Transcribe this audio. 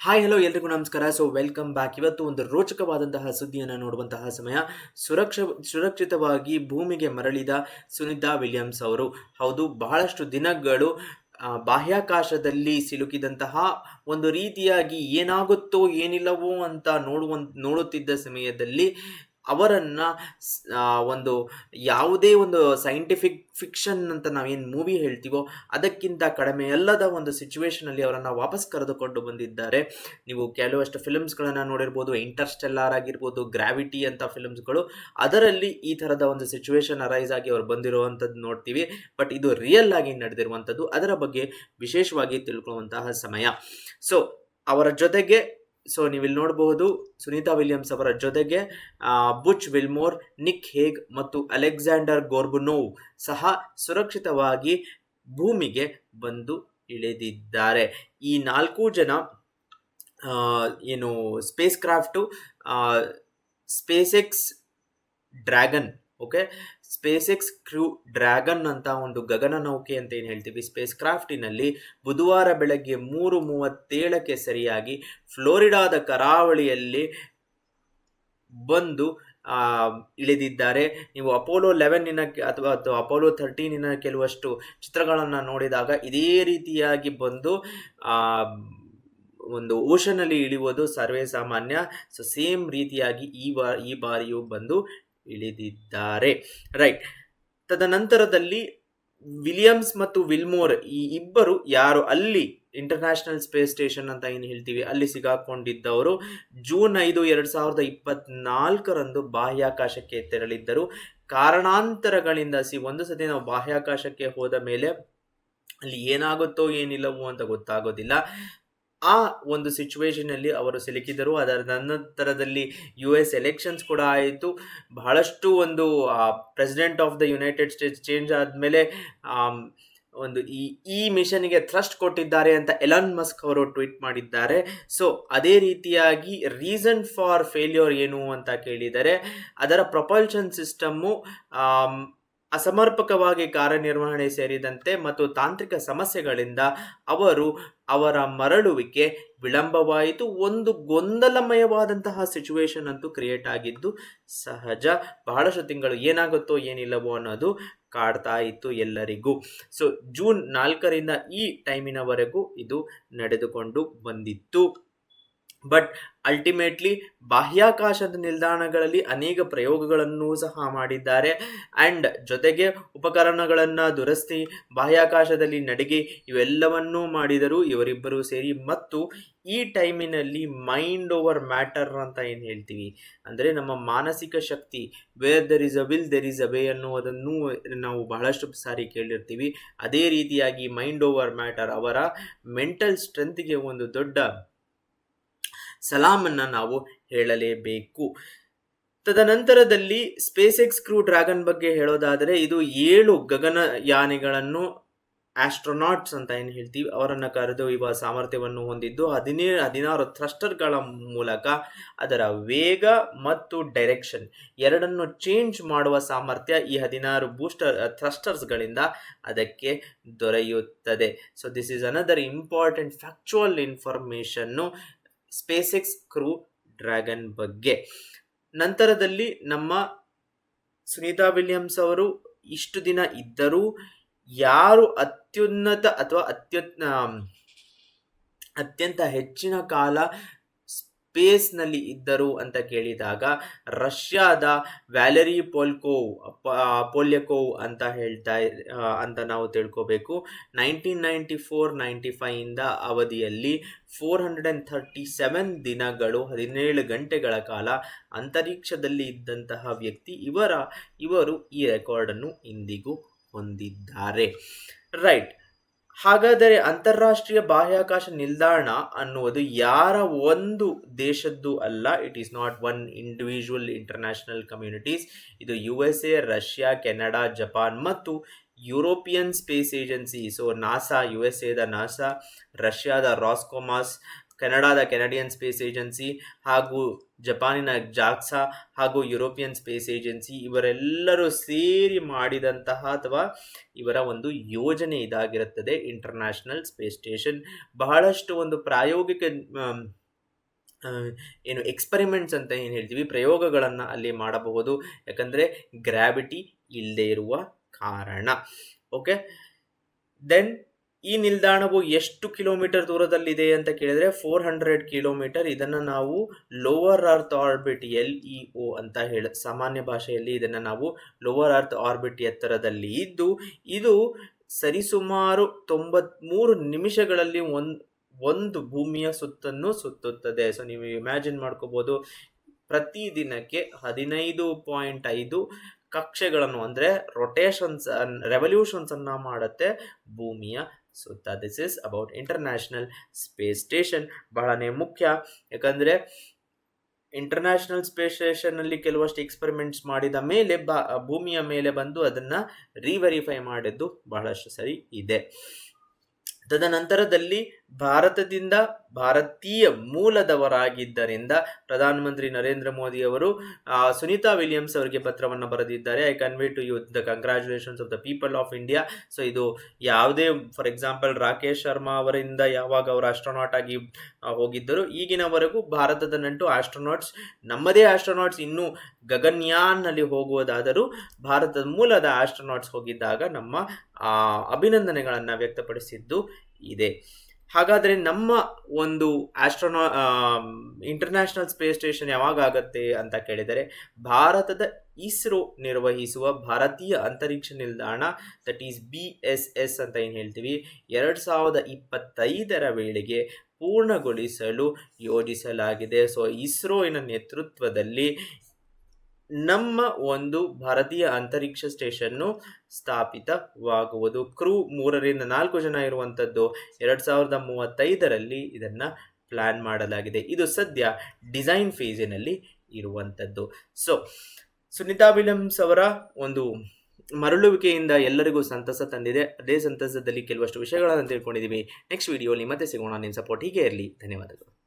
Hi hello ಎಲ್ರಿಗೂ ನಮಸ್ಕಾರ. So welcome back ಇವತ್ತು ಒಂದು ರೋಚಕವಾದಂತಹ ಸುದ್ದಿಯನ್ನು ನೋಡುವಂತಹ ಸಮಯ. ಸುರಕ್ಷ, ಸುರಕ್ಷಿತವಾಗಿ ಭೂಮಿಗೆ ಮರಳಿದ ಸುನಿತಾ ವಿಲಿಯಮ್ಸ್ ಅವರು. ಹೌದು, ಬಹಳಷ್ಟು ದಿನಗಳು ಬಾಹ್ಯಾಕಾಶದಲ್ಲಿ ಸಿಲುಕಿದಂತಹ ಒಂದು ರೀತಿಯಾಗಿ ಏನಾಗುತ್ತೋ ಏನಿಲ್ಲವೋ ಅಂತ ನೋಡುವ ನೋಡುತ್ತಿದ್ದ ಸಮಯದಲ್ಲಿ ಅವರನ್ನು ಒಂದು ಯಾವುದೇ ಒಂದು ಸೈಂಟಿಫಿಕ್ ಫಿಕ್ಷನ್ ಅಂತ ನಾವೇನು ಮೂವಿ ಹೇಳ್ತೀವೋ ಅದಕ್ಕಿಂತ ಕಡಿಮೆ ಅಲ್ಲದ ಒಂದು ಸಿಚುವೇಶನಲ್ಲಿ ಅವರನ್ನು ವಾಪಸ್ ಕರೆದುಕೊಂಡು ಬಂದಿದ್ದಾರೆ. ನೀವು ಕೆಲವಷ್ಟು ಫಿಲಮ್ಸ್ಗಳನ್ನು ನೋಡಿರ್ಬೋದು ಇಂಟರ್ಸ್ಟೆಲ್ಲಾರ್ ಆಗಿರ್ಬೋದು ಗ್ರಾವಿಟಿ ಅಂತ ಫಿಲಮ್ಸ್ಗಳು ಅದರಲ್ಲಿ ಈ ಥರದ ಒಂದು ಸಿಚುವೇಶನ್ ಅರೈಸ್ ಆಗಿ ಅವರು ಬಂದಿರುವಂಥದ್ದು ನೋಡ್ತೀವಿ. ಬಟ್ ಇದು ರಿಯಲ್ ಆಗಿ ನಡೆದಿರುವಂಥದ್ದು, ಅದರ ಬಗ್ಗೆ ವಿಶೇಷವಾಗಿ ತಿಳ್ಕೊಳ್ಳುವಂತಹ ಸಮಯ. ಸೊ ಅವರ ಜೊತೆಗೆ ಸೊ ನೀವಿಲ್ಲಿ ನೋಡಬಹುದು ಸುನೀತಾ ವಿಲಿಯಮ್ಸ್ ಅವರ ಜೊತೆಗೆ ಬುಚ್ ವಿಲ್ಮೋರ್, ನಿಕ್ ಹೇಗ್ ಮತ್ತು ಅಲೆಕ್ಸಾಂಡರ್ ಗೋರ್ಬುನೋವ್ ಸಹ ಸುರಕ್ಷಿತವಾಗಿ ಭೂಮಿಗೆ ಬಂದು ಇಳಿದಿದ್ದಾರೆ. ಈ ನಾಲ್ಕು ಜನ ಏನು spacecraft SpaceX dragon okay? SpaceX crew dragon ಅಂತ ಒಂದು ಗಗನನೌಕೆ ಅಂತ ಏನು ಹೇಳ್ತೀವಿ? ಸ್ಪೇಸ್ ಕ್ರಾಫ್ಟಿನಲ್ಲಿ ಬುಧವಾರ ಬೆಳಗ್ಗೆ ಮೂರು ಮೂವತ್ತೇಳಕ್ಕೆ ಸರಿಯಾಗಿ ಫ್ಲೋರಿಡಾದ ಕರಾವಳಿಯಲ್ಲಿ ಬಂದು ಇಳಿದಿದ್ದಾರೆ. ನೀವು ಅಪೋಲೋ ಲೆವೆನ್ನಿನ ಅಥವಾ ಅಥವಾ ಅಪೋಲೋ ಥರ್ಟೀನಿನ ಕೆಲವಷ್ಟು ಚಿತ್ರಗಳನ್ನು ನೋಡಿದಾಗ ಇದೇ ರೀತಿಯಾಗಿ ಬಂದು ಒಂದು ಓಷನಲ್ಲಿ ಇಳಿಯುವುದು ಸರ್ವೇ ಸಾಮಾನ್ಯ. ಸೊ ಸೇಮ್ ರೀತಿಯಾಗಿ ಈ ಬಾ ಈ ಬಾರಿಯೂ ಬಂದು ಇಳಿದಿದ್ದಾರೆ ರೈಟ್. ತದನಂತರದಲ್ಲಿ ವಿಲಿಯಮ್ಸ್ ಮತ್ತು ವಿಲ್ಮೋರ್ ಈ ಇಬ್ಬರು ಯಾರು? ಅಲ್ಲಿ ಇಂಟರ್ನ್ಯಾಷನಲ್ ಸ್ಪೇಸ್ ಸ್ಟೇಷನ್ ಅಂತ ಏನು ಹೇಳ್ತೀವಿ? ಅಲ್ಲಿ ಸಿಗಾಕೊಂಡಿದ್ದವರು ಜೂನ್ ಐದು ಎರಡು ಸಾವಿರದ ಇಪ್ಪತ್ನಾಲ್ಕರಂದು ಬಾಹ್ಯಾಕಾಶಕ್ಕೆ ತೆರಳಿದ್ದರು. ಕಾರಣಾಂತರಗಳಿಂದ ಸಿ ಒಂದು ಸತಿ ನಾವು ಬಾಹ್ಯಾಕಾಶಕ್ಕೆ ಹೋದ ಮೇಲೆ ಅಲ್ಲಿ ಏನಾಗುತ್ತೋ ಏನಿಲ್ಲವೋ ಅಂತ ಗೊತ್ತಾಗೋದಿಲ್ಲ. ಆ ಒಂದು ಸಿಚುವೇಶನಲ್ಲಿ ಅವರು ಸಿಲುಕಿದರು. ಅದರ ನಂತರದಲ್ಲಿ ಯು ಎಸ್ ಎಲೆಕ್ಷನ್ಸ್ ಕೂಡ ಆಯಿತು. ಬಹಳಷ್ಟು ಒಂದು president of the United States change ಆದಮೇಲೆ ಒಂದು ಈ ಈ ಮಿಷನ್ಗೆ ಥ್ರಸ್ಟ್ ಕೊಟ್ಟಿದ್ದಾರೆ ಅಂತ ಎಲಾನ್ ಮಸ್ಕ್ ಅವರು ಟ್ವೀಟ್ ಮಾಡಿದ್ದಾರೆ. ಸೊ ಅದೇ ರೀತಿಯಾಗಿ ರೀಸನ್ ಫಾರ್ ಫೇಲ್ಯೂರ್ ಏನು ಅಂತ ಕೇಳಿದರೆ, ಅದರ ಪ್ರೊಪಲ್ಷನ್ ಸಿಸ್ಟಮ್ಮು ಅಸಮರ್ಪಕವಾಗಿ ಕಾರ್ಯನಿರ್ವಹಣೆ ಸೇರಿದಂತೆ ಮತ್ತು ತಾಂತ್ರಿಕ ಸಮಸ್ಯೆಗಳಿಂದ ಅವರು ಅವರ ಮರಳುವಿಕೆ ವಿಳಂಬವಾಯಿತು. ಒಂದು ಗೊಂದಲಮಯವಾದಂತಹ ಸಿಚುವೇಶನ್ ಅಂತೂ ಕ್ರಿಯೇಟ್ ಆಗಿದ್ದು, ಸಹಜ ಬಹಳಷ್ಟು ತಿಂಗಳು ಏನಾಗುತ್ತೋ ಏನಿಲ್ಲವೋ ಅನ್ನೋದು ಕಾಡ್ತಾ ಇತ್ತು ಎಲ್ಲರಿಗೂ. ಸೊ ಜೂನ್ ನಾಲ್ಕರಿಂದ ಈ ಟೈಮಿನವರೆಗೂ ಇದು ನಡೆದುಕೊಂಡು ಬಂದಿತ್ತು. ಬಟ್ ಅಲ್ಟಿಮೇಟ್ಲಿ ಬಾಹ್ಯಾಕಾಶದ ನಿಲ್ದಾಣಗಳಲ್ಲಿ ಅನೇಕ ಪ್ರಯೋಗಗಳನ್ನು ಸಹ ಮಾಡಿದ್ದಾರೆ. ಆ್ಯಂಡ್ ಜೊತೆಗೆ ಉಪಕರಣಗಳನ್ನು ದುರಸ್ತಿ, ಬಾಹ್ಯಾಕಾಶದಲ್ಲಿ ನಡಿಗೆ ಇವೆಲ್ಲವನ್ನೂ ಮಾಡಿದರು ಇವರಿಬ್ಬರು ಸೇರಿ ಮತ್ತು ಈ ಟೈಮಿನಲ್ಲಿ ಮೈಂಡ್ ಓವರ್ ಮ್ಯಾಟರ್ ಅಂತ ಏನು ಹೇಳ್ತೀವಿ? ಅಂದರೆ ನಮ್ಮ ಮಾನಸಿಕ ಶಕ್ತಿ where there is a will there is a way ಅನ್ನುವುದನ್ನು ನಾವು ಬಹಳಷ್ಟು ಸಾರಿ ಕೇಳಿರ್ತೀವಿ. ಅದೇ ರೀತಿಯಾಗಿ ಮೈಂಡ್ ಓವರ್ ಮ್ಯಾಟರ್ ಅವರ ಮೆಂಟಲ್ ಸ್ಟ್ರೆಂತ್ಗೆ ಒಂದು ದೊಡ್ಡ ಸಲಾಮನ್ನು ನಾವು ಹೇಳಲೇಬೇಕು. ತದನಂತರದಲ್ಲಿ ಸ್ಪೇಸ್ ಎಕ್ಸ್ ಕ್ರೂ ಡ್ರ್ಯಾಗನ್ ಬಗ್ಗೆ ಹೇಳೋದಾದರೆ ಇದು ಏಳು ಗಗನಯಾನಿಗಳನ್ನು ಆಸ್ಟ್ರೋನಾಟ್ಸ್ ಅಂತ ಏನು ಹೇಳ್ತೀವಿ. ಅವರನ್ನು ಕರೆದೊಯ್ಯುವ ಸಾಮರ್ಥ್ಯವನ್ನು ಹೊಂದಿದ್ದು ಹದಿನೇಳು ಹದಿನಾರು ಥ್ರಸ್ಟರ್ಗಳ ಮೂಲಕ ಅದರ ವೇಗ ಮತ್ತು ಡೈರೆಕ್ಷನ್ ಎರಡನ್ನು ಚೇಂಜ್ ಮಾಡುವ ಸಾಮರ್ಥ್ಯ ಈ ಹದಿನಾರು ಬೂಸ್ಟರ್ ಥ್ರಸ್ಟರ್ಸ್ಗಳಿಂದ ಅದಕ್ಕೆ ದೊರೆಯುತ್ತದೆ. So this is another important factual information space X crew dragon ಬಗ್ಗೆ. ನಂತರದಲ್ಲಿ ನಮ್ಮ ಸುನೀತಾ ವಿಲಿಯಮ್ಸ್ ಅವರು ಇಷ್ಟು ದಿನ ಇದ್ದರೂ ಯಾರು ಅತ್ಯುನ್ನತ ಅಥವಾ ಅತ್ಯುತ್ ಅತ್ಯಂತ ಹೆಚ್ಚಿನ ಕಾಲ ಸ್ಪೇಸ್ನಲ್ಲಿ ಇದ್ದರು ಅಂತ ಕೇಳಿದಾಗ, ರಷ್ಯಾದ ವ್ಯಾಲೆರಿ ಪೋಲ್ಕೋವ್ ಪೋಲ್ಯಕೋವ್ ಅಂತ ಹೇಳ್ತಾ ಅಂತ ನಾವು ತಿಳ್ಕೋಬೇಕು. ನೈನ್ಟೀನ್ ನೈಂಟಿ ಫೋರ್ ನೈಂಟಿ ಅವಧಿಯಲ್ಲಿ four hundred and thirty seven ದಿನಗಳು ಹದಿನೇಳು ಗಂಟೆಗಳ ಕಾಲ ಅಂತರಿಕ್ಷದಲ್ಲಿ ಇದ್ದಂತಹ ವ್ಯಕ್ತಿ ಇವರ, ಇವರು ಈ ರೆಕಾರ್ಡನ್ನು ಇಂದಿಗೂ ಹೊಂದಿದ್ದಾರೆ. ರೈಟ್. ಹಾಗಾದರೆ ಅಂತಾರಾಷ್ಟ್ರೀಯ ಬಾಹ್ಯಾಕಾಶ ನಿಲ್ದಾಣ ಅನ್ನುವುದು ಯಾರ ಒಂದು ದೇಶದ್ದು ಅಲ್ಲ. It is not one individual international communities ಇದು U S A Russia Canada Japan ಮತ್ತು European space agency so NASA U S ಎದ ನಾಸಾ ರಷ್ಯಾದ ರಾಸ್ಕೋಮಾಸ್ ಕೆನಡಾದ ಕೆನಡಿಯನ್ ಸ್ಪೇಸ್ ಏಜೆನ್ಸಿ ಹಾಗೂ ಜಪಾನಿನ ಜಾಕ್ಸಾ ಹಾಗೂ ಯುರೋಪಿಯನ್ ಸ್ಪೇಸ್ ಏಜೆನ್ಸಿ ಇವರೆಲ್ಲರೂ ಸೇರಿ ಮಾಡಿದಂತಹ ಅಥವಾ ಇವರ ಒಂದು ಯೋಜನೆ ಇದಾಗಿರುತ್ತದೆ. International space station. ಬಹಳಷ್ಟು ಒಂದು ಪ್ರಾಯೋಗಿಕ ಏನು ಎಕ್ಸ್ಪರಿಮೆಂಟ್ಸ್ ಅಂತ ಏನು ಹೇಳ್ತೀವಿ? ಪ್ರಯೋಗಗಳನ್ನು ಅಲ್ಲಿ ಮಾಡಬಹುದು. ಯಾಕಂದರೆ ಗ್ರಾವಿಟಿ ಇಲ್ಲದೆ ಇರುವ ಕಾರಣ. ಓಕೆ? ದೆನ್ ಈ ನಿಲ್ದಾಣವು ಎಷ್ಟು ಕಿಲೋಮೀಟರ್ ದೂರದಲ್ಲಿದೆ ಅಂತ ಕೇಳಿದರೆ ಫೋರ್ ಹಂಡ್ರೆಡ್ ಕಿಲೋಮೀಟರ್. ಇದನ್ನು ನಾವು lower earth orbit L E O ಅಂತ ಹೇಳ, ಸಾಮಾನ್ಯ ಭಾಷೆಯಲ್ಲಿ ಇದನ್ನು ನಾವು ಲೋವರ್ ಅರ್ತ್ ಆರ್ಬಿಟ್ ಎತ್ತರದಲ್ಲಿ ಇದ್ದು, ಇದು ಸರಿಸುಮಾರು ತೊಂಬತ್ಮೂರು ನಿಮಿಷಗಳಲ್ಲಿ ಒಂದು ಒಂದು ಭೂಮಿಯ ಸುತ್ತನ್ನು ಸುತ್ತುತ್ತದೆ. ಸೊ ನೀವು ಇಮ್ಯಾಜಿನ್ ಮಾಡ್ಕೋಬೋದು. ಪ್ರತಿ ದಿನಕ್ಕೆ ಹದಿನೈದು ಪಾಯಿಂಟ್ ಐದು ಕಕ್ಷೆಗಳನ್ನು ಅಂದರೆ ರೊಟೇಷನ್ಸ್ ರೆವಲ್ಯೂಷನ್ಸನ್ನು ಮಾಡುತ್ತೆ ಭೂಮಿಯ. ಸುತ್ತ this is about international space station ಬಹಳನೇ ಮುಖ್ಯ. ಯಾಕಂದರೆ ಇಂಟರ್ನ್ಯಾಷನಲ್ ಸ್ಪೇಸ್ ಸ್ಟೇಷನ್ನಲ್ಲಿ ಕೆಲವಷ್ಟು ಎಕ್ಸ್ಪೆರಿಮೆಂಟ್ಸ್ ಮಾಡಿದ ಮೇಲೆ ಬಾ, ಭೂಮಿಯ ಮೇಲೆ ಬಂದು ಅದನ್ನು ರೀವೆರಿಫೈ ಮಾಡಿದ್ದು ಬಹಳಷ್ಟು ಸರಿ ಇದೆ. ತದನಂತರದಲ್ಲಿ ಭಾರತದಿಂದ ಭಾರತೀಯ ಮೂಲದವರಾಗಿದ್ದರಿಂದ ಪ್ರಧಾನಮಂತ್ರಿ ನರೇಂದ್ರ ಮೋದಿ ಅವರು ಸುನೀತಾ ವಿಲಿಯಮ್ಸ್ ಅವರಿಗೆ ಪತ್ರವನ್ನು ಬರೆದಿದ್ದಾರೆ. I convey to you the congratulations of the people of India so ಇದು ಯಾವುದೇ ಫಾರ್ ಎಕ್ಸಾಂಪಲ್ ರಾಕೇಶ್ ಶರ್ಮಾ ಅವರಿಂದ ಯಾವಾಗ ಅವರು ಆಸ್ಟ್ರೋನಾಟ್ ಆಗಿ ಹೋಗಿದ್ದರು, ಈಗಿನವರೆಗೂ ಭಾರತದ ನಂಟು ಆಸ್ಟ್ರೋನಾಟ್ಸ್ ನಮ್ಮದೇ ಆಸ್ಟ್ರೋನಾಟ್ಸ್ ಇನ್ನೂ ಗಗನ್ಯಾನ್ನಲ್ಲಿ ಹೋಗುವುದಾದರೂ ಭಾರತದ ಮೂಲದ ಆಸ್ಟ್ರೋನಾಟ್ಸ್ ಹೋಗಿದ್ದಾಗ ನಮ್ಮ ಅಭಿನಂದನೆಗಳನ್ನು ವ್ಯಕ್ತಪಡಿಸಿದ್ದು ಇದೆ. ಹಾಗಾದರೆ ನಮ್ಮ ಒಂದು ಆಸ್ಟ್ರೋನಾ ಇಂಟರ್ನ್ಯಾಷನಲ್ ಸ್ಪೇಸ್ ಸ್ಟೇಷನ್ ಯಾವಾಗ ಆಗತ್ತೆ ಅಂತ ಕೇಳಿದರೆ, ಭಾರತದ ಇಸ್ರೋ ನಿರ್ವಹಿಸುವ ಭಾರತೀಯ ಅಂತರಿಕ್ಷ ನಿಲ್ದಾಣ that is B S S ಅಂತ ಏನು ಹೇಳ್ತೀವಿ, ಎರಡು ಸಾವಿರದ ಇಪ್ಪತ್ತೈದರ ವೇಳೆಗೆ ಪೂರ್ಣಗೊಳಿಸಲು ಯೋಜಿಸಲಾಗಿದೆ. ಸೊ ಇಸ್ರೋವಿನ ನೇತೃತ್ವದಲ್ಲಿ ನಮ್ಮ ಒಂದು ಭಾರತೀಯ ಅಂತರಿಕ್ಷ ಸ್ಟೇಷನ್ನು ಸ್ಥಾಪಿತವಾಗುವುದು. ಕ್ರೂ ಮೂರರಿಂದ ನಾಲ್ಕು ಜನ ಇರುವಂಥದ್ದು ಎರಡು ಸಾವಿರದ ಮೂವತ್ತೈದರಲ್ಲಿ ಇದನ್ನು ಪ್ಲ್ಯಾನ್ ಮಾಡಲಾಗಿದೆ. ಇದು ಸದ್ಯ ಡಿಸೈನ್ ಫೇಸಿನಲ್ಲಿ ಇರುವಂಥದ್ದು. ಸೊ ಸುನಿತಾ ವಿಲಿಯಮ್ಸ್ ಅವರ ಒಂದು ಮರಳುವಿಕೆಯಿಂದ ಎಲ್ಲರಿಗೂ ಸಂತಸ ತಂದಿದೆ. ಅದೇ ಸಂತಸದಲ್ಲಿ ಕೆಲವಷ್ಟು ವಿಷಯಗಳನ್ನು ತಿಳ್ಕೊಂಡಿದ್ದೀವಿ ನೆಕ್ಸ್ಟ್ ವಿಡಿಯೋಲಿ ಮತ್ತೆ ಸಿಗೋಣ. ನಿಮ್ಮ ಸಪೋರ್ಟ್ ಹೀಗೆ ಇರಲಿ. ಧನ್ಯವಾದಗಳು.